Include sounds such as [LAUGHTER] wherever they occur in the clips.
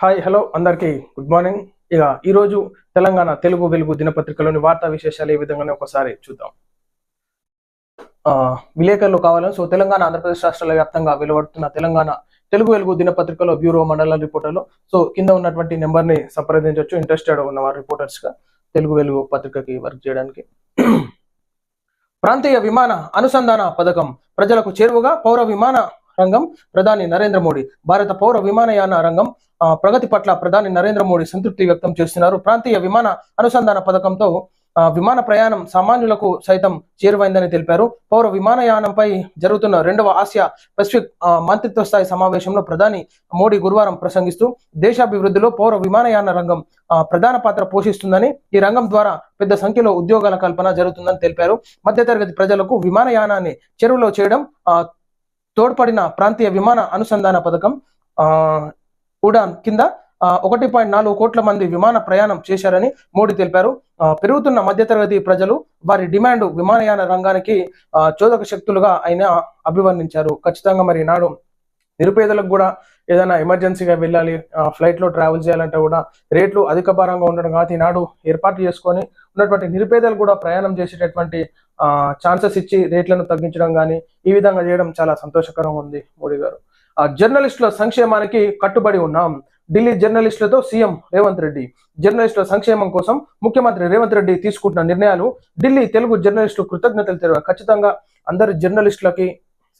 Hi hello అందరికీ good morning ఇక ఈరోజు తెలంగాణ తెలుగు వెలుగు దినపత్రికలోని వార్తా విశేషాలు ఏ విధంగానే ఒకసారి చూద్దాం. ఆ, విలేకరులు కావాలని సో తెలంగాణ ఆంధ్రప్రదేశ్ రాష్ట్రాల వ్యాప్తంగా వెలువడుతున్న తెలంగాణ తెలుగు వెలుగు దినపత్రికలో బ్యూరో మండల రిపోర్టర్లు సో కింద ఉన్నటువంటి నెంబర్ని సంప్రదించవచ్చు ఇంట్రెస్టెడ్ ఉన్నవారు రిపోర్టర్స్ తెలుగు వెలుగు పత్రికకి వర్క్ చేయడానికి. ప్రాంతీయ విమాన అనుసంధాన పథకం ప్రజలకు చేరువగా పౌర విమాన రంగం ప్రధాని నరేంద్ర మోడీ. భారత పౌర విమానయాన రంగం ఆ, ప్రగతి పట్ల ప్రధాని నరేంద్ర మోడీ సంతృప్తి వ్యక్తం చేస్తున్నారు. ప్రాంతీయ విమాన అనుసంధాన పథకంతో విమాన ప్రయాణం సామాన్యులకు సైతం చేరువైందని తెలిపారు. పౌర విమానయానంపై జరుగుతున్న రెండవ ఆసియా పసిఫిక్ మంత్రిత్వ స్థాయి సమావేశంలో ప్రధాని మోడీ గురువారం ప్రసంగిస్తూ దేశాభివృద్ధిలో పౌర విమానయాన రంగం ప్రధాన పాత్ర పోషిస్తుందని ఈ రంగం ద్వారా పెద్ద సంఖ్యలో ఉద్యోగాల కల్పన జరుగుతుందని తెలిపారు. మధ్యతరగతి ప్రజలకు విమానయానాన్ని చెరువులో చేయడం తోడ్పడిన ప్రాంతీయ విమాన అనుసంధాన పథకం ఆ, ఉడాన్ కింద ఒకటి పాయింట్ నాలుగు కోట్ల మంది విమాన ప్రయాణం చేశారని మోడీ తెలిపారు. పెరుగుతున్న మధ్యతరగతి ప్రజలు వారి డిమాండ్ విమానయాన రంగానికి ఆ, చోదక శక్తులుగా ఆయన అభివర్ణించారు. ఖచ్చితంగా మరి నాడు నిరుపేదలకు కూడా ఏదైనా ఎమర్జెన్సీగా వెళ్ళాలి ఫ్లైట్లో ట్రావెల్ చేయాలంటే కూడా రేట్లు అధిక భారంగా ఉండడం కాబట్టి ఈనాడు ఏర్పాటు చేసుకొని ఉన్నటువంటి నిరుపేదలు కూడా ప్రయాణం చేసేటటువంటి ఛాన్సెస్ ఇచ్చి రేట్లను తగ్గించడం కానీ ఈ విధంగా చేయడం చాలా సంతోషకరంగా ఉంది మోడీ గారు. ఆ, జర్నలిస్టుల సంక్షేమానికి కట్టుబడి ఉన్నాం. ఢిల్లీ జర్నలిస్టులతో సీఎం రేవంత్ రెడ్డి. జర్నలిస్టుల సంక్షేమం కోసం ముఖ్యమంత్రి రేవంత్ రెడ్డి తీసుకుంటున్న నిర్ణయాలు ఢిల్లీ తెలుగు జర్నలిస్టులు కృతజ్ఞతలు తెలిపారు. ఖచ్చితంగా అందరు జర్నలిస్టులకి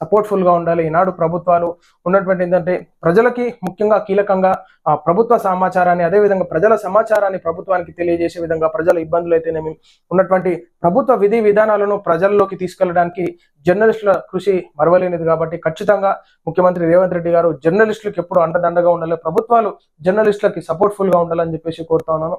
సపోర్ట్ఫుల్గా ఉండాలి. ఈనాడు ప్రభుత్వాలు ఉన్నటువంటి ఏంటంటే ప్రజలకి ముఖ్యంగా కీలకంగా ఆ ప్రభుత్వ సమాచారాన్ని అదేవిధంగా ప్రజల సమాచారాన్ని ప్రభుత్వానికి తెలియజేసే విధంగా ప్రజల ఇబ్బందులు అయితేనేమి ఉన్నటువంటి ప్రభుత్వ విధి విధానాలను ప్రజల్లోకి తీసుకెళ్ళడానికి జర్నలిస్టుల కృషి మరవలేనిది కాబట్టి ఖచ్చితంగా ముఖ్యమంత్రి రేవంత్ రెడ్డి గారు జర్నలిస్టులకు ఎప్పుడు అండదండగా ఉండాలి. ప్రభుత్వాలు జర్నలిస్టులకి సపోర్ట్ఫుల్గా ఉండాలని చెప్పేసి కోరుతా ఉన్నాను.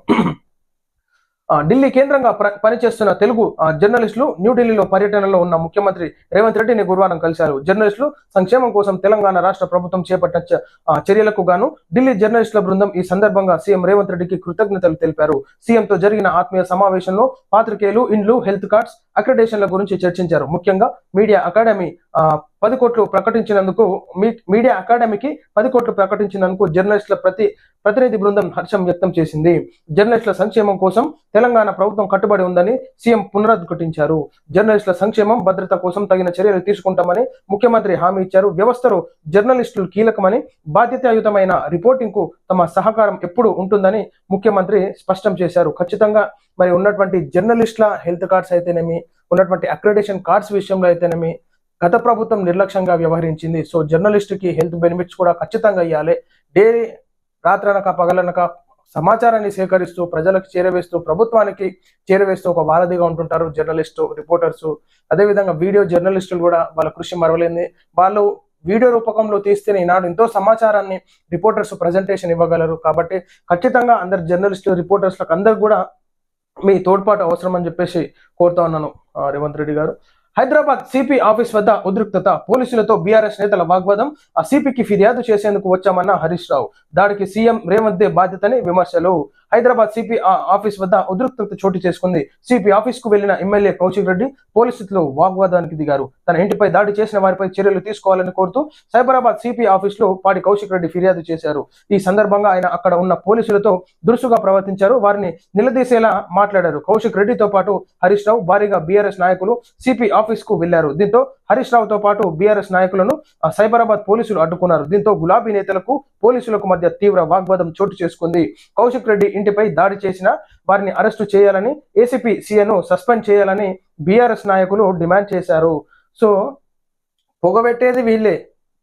ఢిల్లీ కేంద్రంగా పనిచేస్తున్న తెలుగు జర్నలిస్టులు న్యూఢిల్లీలో పర్యటనలో ఉన్న ముఖ్యమంత్రి రేవంత్ రెడ్డిని గురువారం కలిశారు. జర్నలిస్టులు సంక్షేమం కోసం తెలంగాణ రాష్ట్ర ప్రభుత్వం చేపట్టిన చర్యలకు గాను ఢిల్లీ జర్నలిస్టుల బృందం ఈ సందర్భంగా సీఎం రేవంత్ రెడ్డికి కృతజ్ఞతలు తెలిపారు. సీఎంతో జరిగిన ఆత్మీయ సమావేశంలో పాత్రికేయులు ఇండ్లు హెల్త్ కార్డ్స్ అక్రిడేషన్ల గురించి చర్చించారు. ముఖ్యంగా మీడియా అకాడమీ పది కోట్లు ప్రకటించినందుకు మీ- మీడియా అకాడమీకి పది కోట్లు ప్రకటించినందుకు జర్నలిస్టుల ప్రతి ప్రతినిధి బృందం హర్షం వ్యక్తం చేసింది. జర్నలిస్టుల సంక్షేమం కోసం తెలంగాణ ప్రభుత్వం కట్టుబడి ఉందని సీఎం పునరుద్ఘటించారు. జర్నలిస్టుల సంక్షేమం భద్రత కోసం తగిన చర్యలు తీసుకుంటామని ముఖ్యమంత్రి హామీ ఇచ్చారు. వ్యవస్థలో జర్నలిస్టులు కీలకమని బాధ్యతాయుతమైన రిపోర్టింగ్కు తమ సహకారం ఎప్పుడు ఉంటుందని ముఖ్యమంత్రి స్పష్టం చేశారు. ఖచ్చితంగా మరి ఉన్నటువంటి జర్నలిస్టుల హెల్త్ కార్డ్స్ అయితేనేమి ఉన్నటువంటి అక్రిడేషన్ కార్డ్స్ విషయంలో అయితేనేమి గత ప్రభుత్వం నిర్లక్ష్యంగా వ్యవహరించింది. సో జర్నలిస్ట్కి హెల్త్ బెనిఫిట్స్ కూడా ఖచ్చితంగా ఇవ్వాలి డైలీ రాత్రనక పగలనక సమాచారాన్ని సేకరిస్తూ ప్రజలకు చేరవేస్తూ ప్రభుత్వానికి చేరవేస్తూ ఒక వారధిగా ఉంటుంటారు జర్నలిస్టు రిపోర్టర్స్. అదేవిధంగా వీడియో జర్నలిస్టులు కూడా వాళ్ళ కృషి మరవలేంది వాళ్ళు వీడియో రూపకంలో తీస్తేనే ఈనాడు ఎంతో సమాచారాన్ని రిపోర్టర్స్ ప్రజెంటేషన్ ఇవ్వగలరు. కాబట్టి ఖచ్చితంగా అందరు జర్నలిస్టు రిపోర్టర్స్లకు అందరు కూడా మీ తోడ్పాటు అవసరం అని చెప్పేసి కోరుతా ఉన్నాను రేవంత్ రెడ్డి గారు. హైదరాబాద్ సిపి ఆఫీస్ వద్ద ఉద్రిక్తత పోలీసులతో బీఆర్ఎస్ నేతల వాగ్వాదం ఆ సిపికి ఫిర్యాదు చేసేందుకు వచ్చామన్న హరీష్ రావు. దాడికి సీఎం రేవంత్ దే బాధ్యతని విమర్శలు. హైదరాబాద్ సిపి ఆఫీస్ వద్ద ఉద్రిక్తత చోటు చేసుకుంది. సిపి ఆఫీస్కు వెళ్ళిన ఎమ్మెల్యే కౌశిక్ రెడ్డి పోలీసులతో వాగ్వాదానికి దిగారు. తన ఇంటిపై దాడి చేసిన వారిపై చర్యలు తీసుకోవాలని కోరుతూ సైబరాబాద్ సిపి ఆఫీస్లో పాడి కౌశిక్ రెడ్డి ఫిర్యాదు చేశారు. ఈ సందర్భంగా ఆయన అక్కడ ఉన్న పోలీసులతో దురుసుగా ప్రవర్తించారు. వారిని నిలదీసేలా మాట్లాడారు. కౌశిక్ రెడ్డితో పాటు హరీష్ రావు భారీగా బీఆర్ఎస్ నాయకులు సిపి ఆఫీస్కు వెళ్ళారు దీంతో హరీష్ రావుతో పాటు బీఆర్ఎస్ నాయకులను సైబరాబాద్ పోలీసులు అడ్డుకున్నారు. దీంతో గులాబీ నేతలకు పోలీసులకు మధ్య తీవ్ర వాగ్వాదం చోటు చేసుకుంది. కౌశిక్ రెడ్డి ఇంటిపై దాడి చేసిన వారిని అరెస్టు చేయాలని ఏసీపీ సీఎను సస్పెండ్ చేయాలని బీఆర్ఎస్ నాయకులు డిమాండ్ చేశారు. సో పొగబెట్టేది వీళ్ళే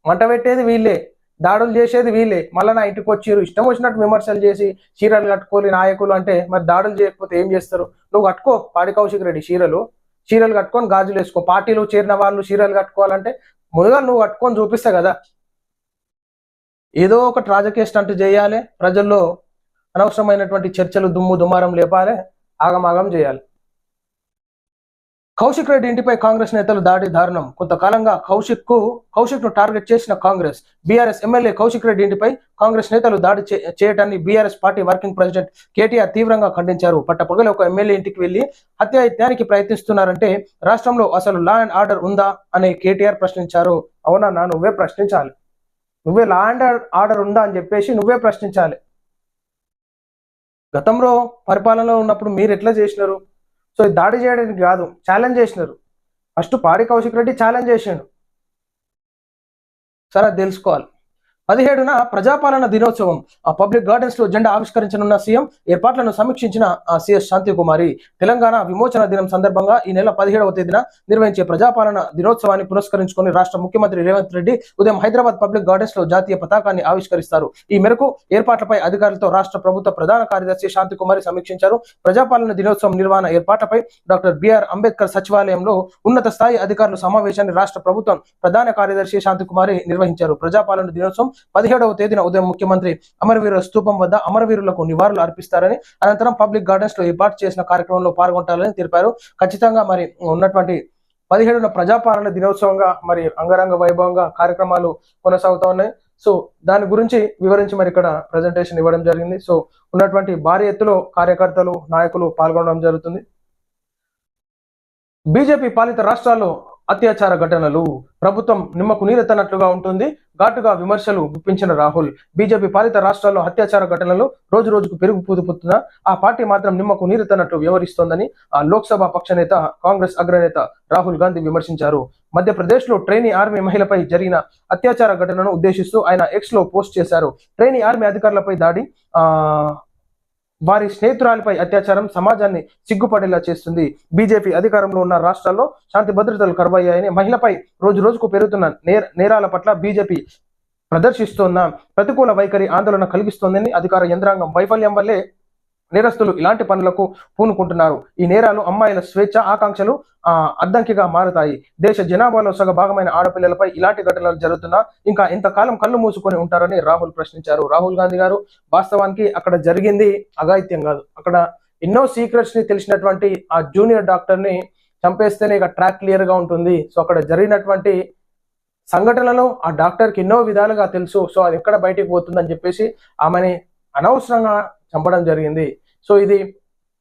మంట పెట్టేది వీళ్ళే దాడులు చేసేది వీళ్ళే మళ్ళీ నా ఇంటికి వచ్చిరు. ఇష్టం వచ్చినట్టు విమర్శలు చేసి చీరలు కట్టుకోలే నాయకులు అంటే మరి దాడులు చేయకపోతే ఏం చేస్తారు? నువ్వు కట్టుకో పాడి కౌశిక్ రెడ్డి చీరలు. చీరలు కట్టుకొని గాజులు వేసుకో. పార్టీలు చేరిన వాళ్ళు చీరలు కట్టుకోవాలంటే ముందుగా నువ్వు కట్టుకొని చూపిస్తా కదా. ఏదో ఒకటి రాజకీయ స్టంట్ చేయాలి. ప్రజల్లో అనవసరమైనటువంటి చర్చలు దుమ్ము దుమారం లేపాలి ఆగమాగం చేయాలి. కౌశిక్ రెడ్డి ఇంటిపై కాంగ్రెస్ నేతలు దాడి దారుణం. కొంతకాలంగా కౌశిక్కు కౌశిక్ను టార్గెట్ చేసిన కాంగ్రెస్. బీఆర్ఎస్ ఎమ్మెల్యే కౌశిక్ రెడ్డి ఇంటిపై కాంగ్రెస్ నేతలు దాడి చే- చేయటాన్ని BRS party working president KTR తీవ్రంగా ఖండించారు. పట్టపగలు ఒక ఎమ్మెల్యే ఇంటికి వెళ్ళి హత్యాయత్నానికి ప్రయత్నిస్తున్నారంటే రాష్ట్రంలో అసలు లా అండ్ ఆర్డర్ ఉందా అని కేటీఆర్ ప్రశ్నించారు. అవునా నువ్వే ప్రశ్నించాలి. నువ్వే లా అండ్ ఆర్డర్ ఉందా అని చెప్పేసి నువ్వే ప్రశ్నించాలి. గతంలో పరిపాలనలో ఉన్నప్పుడు మీరు ఎట్లా చేసినారు? సో ఇది దాడి చేయడానికి కాదు ఛాలెంజ్ చేసినారు. ఫస్ట్ పాడి కౌశిక్ రెడ్డి ఛాలెంజ్ చేసిండు. సరే తెలుసుకోవాలి. పదిహేడున ప్రజాపాలన దినోత్సవం. ఆ పబ్లిక్ గార్డెన్స్లో జెండా ఆవిష్కరించనున్న సీఎం ఏర్పాట్లను సమీక్షించిన ఆ సిఎస్ శాంతికుమారి. తెలంగాణ విమోచన దినం సందర్భంగా ఈ నెల పదిహేడవ తేదీన నిర్వహించే ప్రజాపాలన దినోత్సవాన్ని పురస్కరించుకొని రాష్ట్ర ముఖ్యమంత్రి రేవంత్ రెడ్డి ఉదయం హైదరాబాద్ పబ్లిక్ గార్డెన్స్లో జాతీయ పతాకాన్ని ఆవిష్కరిస్తారు. ఈ మేరకు ఏర్పాట్లపై అధికారులతో రాష్ట్ర ప్రభుత్వ ప్రధాన కార్యదర్శి శాంతికుమారి సమీక్షించారు. ప్రజాపాలన దినోత్సవం నిర్వహణ ఏర్పాట్లపై డాక్టర్ బిఆర్ అంబేద్కర్ సచివాలయంలో ఉన్నత స్థాయి అధికారుల సమావేశాన్ని రాష్ట్ర ప్రభుత్వం ప్రధాన కార్యదర్శి శాంతికుమారి నిర్వహించారు. ప్రజాపాలన దినోత్సవం పదిహేడవ తేదీన ఉదయం ముఖ్యమంత్రి అమరవీరుల స్తూపం వద్ద అమరవీరులకు నివాళులు అర్పిస్తారని అనంతరం పబ్లిక్ గార్డెన్స్లో ఏర్పాటు చేసిన కార్యక్రమంలో పాల్గొంటారని తెలిపారు. ఖచ్చితంగా మరి ఉన్నటువంటి పదిహేడున ప్రజాపాలన దినోత్సవంగా మరి అంగరంగ వైభవంగా కార్యక్రమాలు కొనసాగుతా ఉన్నాయి సో దాని గురించి వివరించి మరి ఇక్కడ ప్రజెంటేషన్ ఇవ్వడం జరిగింది. సో ఉన్నటువంటి భారీ ఎత్తులో కార్యకర్తలు నాయకులు పాల్గొనడం జరుగుతుంది. బీజేపీ పాలిత రాష్ట్రాల్లో అత్యాచార ఘటనలు ప్రభుత్వం నిమ్మకు నీరెత్తనట్లుగా ఉంటుంది. ఘాటుగా విమర్శలు గుప్పించిన రాహుల్. బీజేపీ పాలిత రాష్ట్రాల్లో అత్యాచార ఘటనలు రోజు రోజుకు పెరుగు పుదుపుతున్న ఆ పార్టీ మాత్రం నిమ్మకు నీరెత్తనట్లు వ్యవహరిస్తోందని ఆ లోక్సభ పక్ష నేత కాంగ్రెస్ అగ్రనేత రాహుల్ గాంధీ విమర్శించారు. మధ్యప్రదేశ్లో ట్రైనీ ఆర్మీ మహిళపై జరిగిన అత్యాచార ఘటనను ఉద్దేశిస్తూ ఆయన ఎక్స్లో పోస్ట్ చేశారు. ట్రైనీ ఆర్మీ అధికారులపై దాడి ఆ వారి స్నేహితురాలిపై అత్యాచారం సమాజాన్ని సిగ్గుపడేలా చేస్తుంది. బీజేపీ అధికారంలో ఉన్న రాష్ట్రాల్లో శాంతి భద్రతలు కరువయ్యాయని మహిళపై రోజు రోజుకు పెరుగుతున్న నేర నేరాల పట్ల బీజేపీ ప్రదర్శిస్తోన్న ప్రతికూల వైఖరి ఆందోళన కలిగిస్తోందని అధికార యంత్రాంగం వైఫల్యం వల్లే నేరస్తులు ఇలాంటి పనులకు పూనుకుంటున్నారు. ఈ నేరాలు అమ్మాయిల స్వేచ్ఛ ఆకాంక్షలు ఆ అద్దంకిగా మారుతాయి. దేశ జనాభాలో సగ భాగమైన ఆడపిల్లలపై ఇలాంటి ఘటనలు జరుగుతున్నా ఇంకా ఇంతకాలం కళ్ళు మూసుకొని ఉంటారని రాహుల్ ప్రశ్నించారు. రాహుల్ గాంధీ గారు వాస్తవానికి అక్కడ జరిగింది అఘాయిత్యం కాదు. అక్కడ ఎన్నో సీక్రెట్స్ని తెలిసినటువంటి ఆ జూనియర్ డాక్టర్ని చంపేస్తేనే ఇక ట్రాక్ క్లియర్గా ఉంటుంది. సో అక్కడ జరిగినటువంటి సంఘటనలో ఆ డాక్టర్కి ఎన్నో విధాలుగా తెలుసు. సో అది ఎక్కడ బయటికి పోతుందని చెప్పేసి ఆమెని అనవసరంగా చంపడం జరిగింది. సో ఇది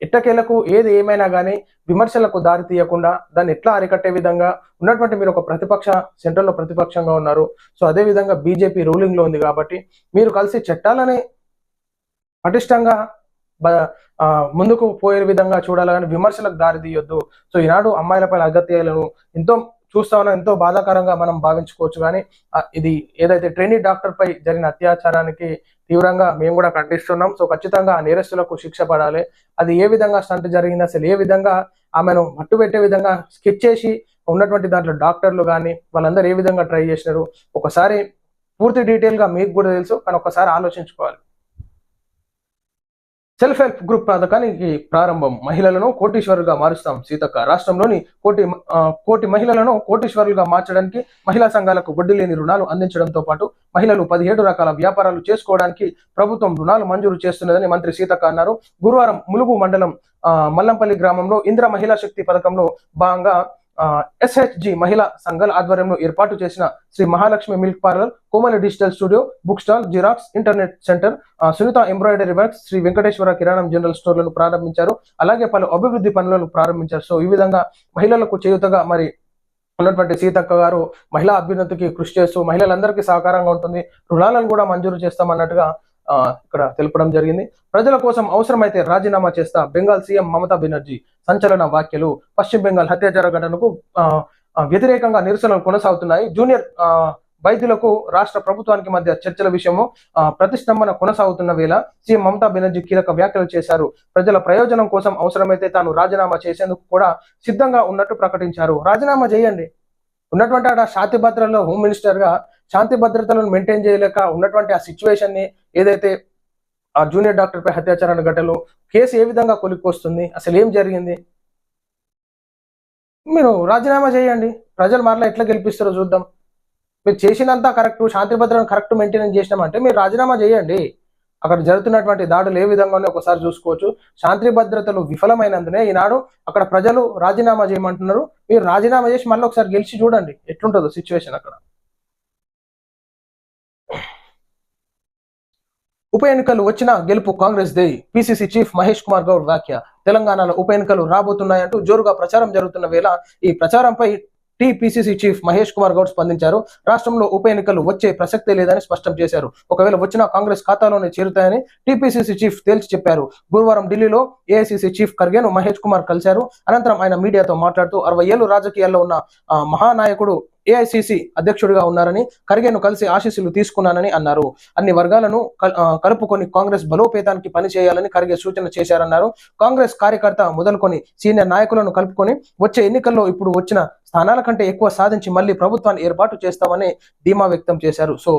ఇట్టకేలకు ఏది ఏమైనా కానీ విమర్శలకు దారి తీయకుండా దాన్ని ఎట్లా అరికట్టే విధంగా ఉన్నటువంటి మీరు ఒక ప్రతిపక్ష సెంట్రల్లో ప్రతిపక్షంగా ఉన్నారు. సో అదే విధంగా బీజేపీ రూలింగ్లో ఉంది కాబట్టి మీరు కలిసి చట్టాలని పటిష్టంగా ముందుకు పోయే విధంగా చూడాలని విమర్శలకు దారి తీయొద్దు. సో ఈనాడు అమ్మాయిలపై అగత్యాలను ఎంతో చూస్తా ఉన్నాం ఎంతో బాధాకరంగా మనం భావించుకోవచ్చు. కానీ ఇది ఏదైతే ట్రైనీ డాక్టర్ పై జరిగిన అత్యాచారానికి తీవ్రంగా మేము కూడా ఖండిస్తున్నాం. సో ఖచ్చితంగా ఆ నేరస్తులకు శిక్ష పడాలి. అది ఏ విధంగా స్టంట్ జరిగింది అసలు ఏ విధంగా ఆమెను మట్టు పెట్టే విధంగా స్కెచ్ చేసి ఉన్నటువంటి దాంట్లో డాక్టర్లు కానీ వాళ్ళందరూ ఏ విధంగా ట్రై చేసినారు ఒకసారి పూర్తి డీటెయిల్గా మీకు కూడా తెలుసు. కానీ ఒకసారి ఆలోచించుకోవాలి. సెల్ఫ్ హెల్ప్ గ్రూప్ పథకానికి ప్రారంభం. మహిళలను కోటీశ్వరులుగా మారుస్తాం. సీతక్క రాష్ట్రంలోని కోటి కోటి మహిళలను కోటీశ్వరులుగా మార్చడానికి మహిళా సంఘాలకు వడ్డీ లేని రుణాలు అందించడంతో పాటు మహిళలు పదిహేడు రకాల వ్యాపారాలు చేసుకోవడానికి ప్రభుత్వం రుణాలు మంజూరు చేస్తున్నదని మంత్రి సీతక్క అన్నారు. గురువారం ములుగు మండలం ఆ, మల్లంపల్లి గ్రామంలో ఇంద్ర మహిళా శక్తి పథకంలో భాగంగా ఎస్హెచ్జి మహిళా సంఘాల ఆధ్వర్యంలో ఏర్పాటు చేసిన Shri Mahalakshmi milk parlour Komali digital studio book stall xerox internet centre Sunitha embroidery works Shri Venkateswara కిరాణం జనరల్ స్టోర్లను ప్రారంభించారు. అలాగే పలు అభివృద్ధి పనులను ప్రారంభించారు. సో ఈ విధంగా మహిళలకు చేయుతగా మరి ఉన్నటువంటి సీతక్క గారు మహిళా అభ్యున్నతికి కృషి చేస్తూ మహిళలందరికీ సహకారంగా ఉంటుంది. రుణాలను కూడా మంజూరు చేస్తామన్నట్టుగా ఇక్కడ తెలపడం జరిగింది. ప్రజల కోసం అవసరమైతే రాజీనామా చేస్తా బెంగాల్ సీఎం మమతా బెనర్జీ సంచలన వ్యాఖ్యలు. పశ్చిమ బెంగాల్ హత్యాచార ఘటనకు ఆ, వ్యతిరేకంగా నిరసనలు కొనసాగుతున్నాయి. జూనియర్ ఆ, వైద్యులకు రాష్ట్ర ప్రభుత్వానికి మధ్య చర్చల విషయము ఆ, ప్రతిష్టంభన కొనసాగుతున్న వేళ సీఎం మమతా బెనర్జీ కీలక వ్యాఖ్యలు చేశారు. ప్రజల ప్రయోజనం కోసం అవసరమైతే తాను రాజీనామా చేసేందుకు కూడా సిద్ధంగా ఉన్నట్టు ప్రకటించారు. రాజీనామా చేయండి. ఉన్నటువంటి ఆడ శాంతి హోమ్ మినిస్టర్గా శాంతి భద్రతలను మెయింటైన్ చేయలేక ఉన్నటువంటి ఆ సిచ్యువేషన్ని ఏదైతే ఆ జూనియర్ డాక్టర్ పై హత్యాచారాన్ని ఘటనలు కేసు ఏ విధంగా కొలిక్కొస్తుంది అసలు ఏం జరిగింది? మీరు రాజీనామా చేయండి. ప్రజలు మరలా ఎట్లా గెలిపిస్తారో చూద్దాం. మీరు చేసినంత కరెక్ట్ శాంతి భద్రతను కరెక్ట్ మెయింటైన్ చేసినామంటే మీరు రాజీనామా చేయండి. అక్కడ జరుగుతున్నటువంటి దాడులు ఏ విధంగా ఒకసారి చూసుకోవచ్చు. శాంతి భద్రతలు విఫలమైనందునే ఈనాడు అక్కడ ప్రజలు రాజీనామా చేయమంటున్నారు. మీరు రాజీనామా చేసి మళ్ళీ ఒకసారి గెలిచి చూడండి. ఎట్లుంటుందో సిచ్యువేషన్ అక్కడ. ఉప ఎన్నికలు వచ్చిన గెలుపు కాంగ్రెస్ దే. పిసిసి చీఫ్ మహేష్ కుమార్ గౌడ్ వ్యాఖ్య. తెలంగాణలో ఉప ఎన్నికలు రాబోతున్నాయంటూ జోరుగా ప్రచారం జరుగుతున్న వేళ ఈ ప్రచారంపై టీపీసీసీ చీఫ్ మహేష్ కుమార్ గౌడ్ స్పందించారు. రాష్ట్రంలో ఉప ఎన్నికలు వచ్చే ప్రసక్తే లేదని స్పష్టం చేశారు. ఒకవేళ వచ్చినా కాంగ్రెస్ ఖాతాలోనే చేరుతాయని టీపీసీసీ చీఫ్ తేల్చి చెప్పారు. గురువారం ఢిల్లీలో ఏఐసీసీ చీఫ్ ఖర్గేను మహేష్ కుమార్ కలిశారు. అనంతరం ఆయన మీడియాతో మాట్లాడుతూ అరవై ఏళ్ళు రాజకీయాల్లో ఉన్న ఆ, మహానాయకుడు ఏఐసిసి అధ్యక్షుడిగా ఉన్నారని ఖర్గేను కలిసి ఆశీస్సులు తీసుకున్నానని అన్నారు. అన్ని వర్గాలను కల్- కలుపుకొని కాంగ్రెస్ బలోపేతానికి పనిచేయాలని ఖర్గే సూచన చేశారన్నారు. కాంగ్రెస్ కార్యకర్త మొదలుకొని సీనియర్ నాయకులను కలుపుకొని వచ్చే ఎన్నికల్లో ఇప్పుడు వచ్చిన స్థానాల కంటే ఎక్కువ సాధించి మళ్ళీ ప్రభుత్వాన్ని ఏర్పాటు చేస్తామని ధీమా వ్యక్తం చేశారు. సో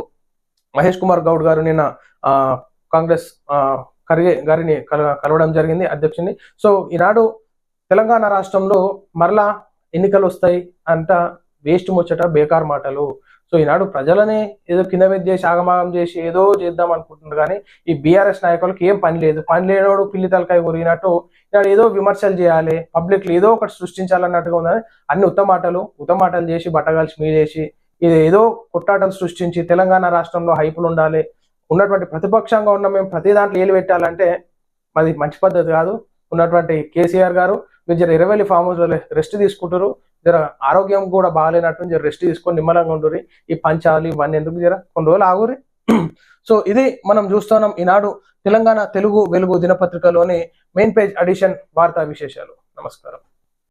మహేష్ కుమార్ గౌడ్ గారు నిన్న ఆ, కాంగ్రెస్ ఖర్గే గారిని కలవడం జరిగింది అధ్యక్షుని సో ఈనాడు తెలంగాణ రాష్ట్రంలో మరలా ఎన్నికలు వస్తాయి అంట వేస్ట్ ముచ్చట బేకార్ మాటలు. సో ఈనాడు ప్రజలనే ఏదో కింద మీద చేసి ఆగమాగం చేసి ఏదో చేద్దాం అనుకుంటున్నారు కానీ ఈ బీఆర్ఎస్ నాయకులకు ఏం పని లేదు. పని లేనోడు పిల్లి తలకాయ కొరిగినట్టు ఈనాడు ఏదో విమర్శలు చేయాలి. పబ్లిక్ ఏదో ఒకటి సృష్టించాలన్నట్టుగా ఉందని అన్ని ఉత్తమాటలు మాటలు ఉత్త చేసి బట్టగాల్చి మీదేసి ఇది ఏదో కొట్టాటలు సృష్టించి తెలంగాణ రాష్ట్రంలో హైపులు ఉండాలి. ఉన్నటువంటి ప్రతిపక్షంగా ఉన్న మేము ప్రతి దాంట్లో ఏలు పెట్టాలంటే అది మంచి పద్ధతి కాదు. ఉన్నటువంటి కేసీఆర్ గారు మీరు జర ఇరవై ఫామ్ హౌస్ రెస్ట్ తీసుకుంటారు జర ఆరోగ్యం కూడా బాగాలేనట్టు జర రెస్ట్ తీసుకొని నిమ్మలంగా ఉండరు ఈ పంచాలు ఇవన్నీ ఎందుకు జర? కొన్ని రోజులు ఆగురి [CLEARS THROAT] సో ఇది మనం చూస్తున్నాం ఈనాడు తెలంగాణ తెలుగు వెలుగు దినపత్రికలోని మెయిన్ పేజ్ అడిషన్ వార్తా విశేషాలు. నమస్కారం.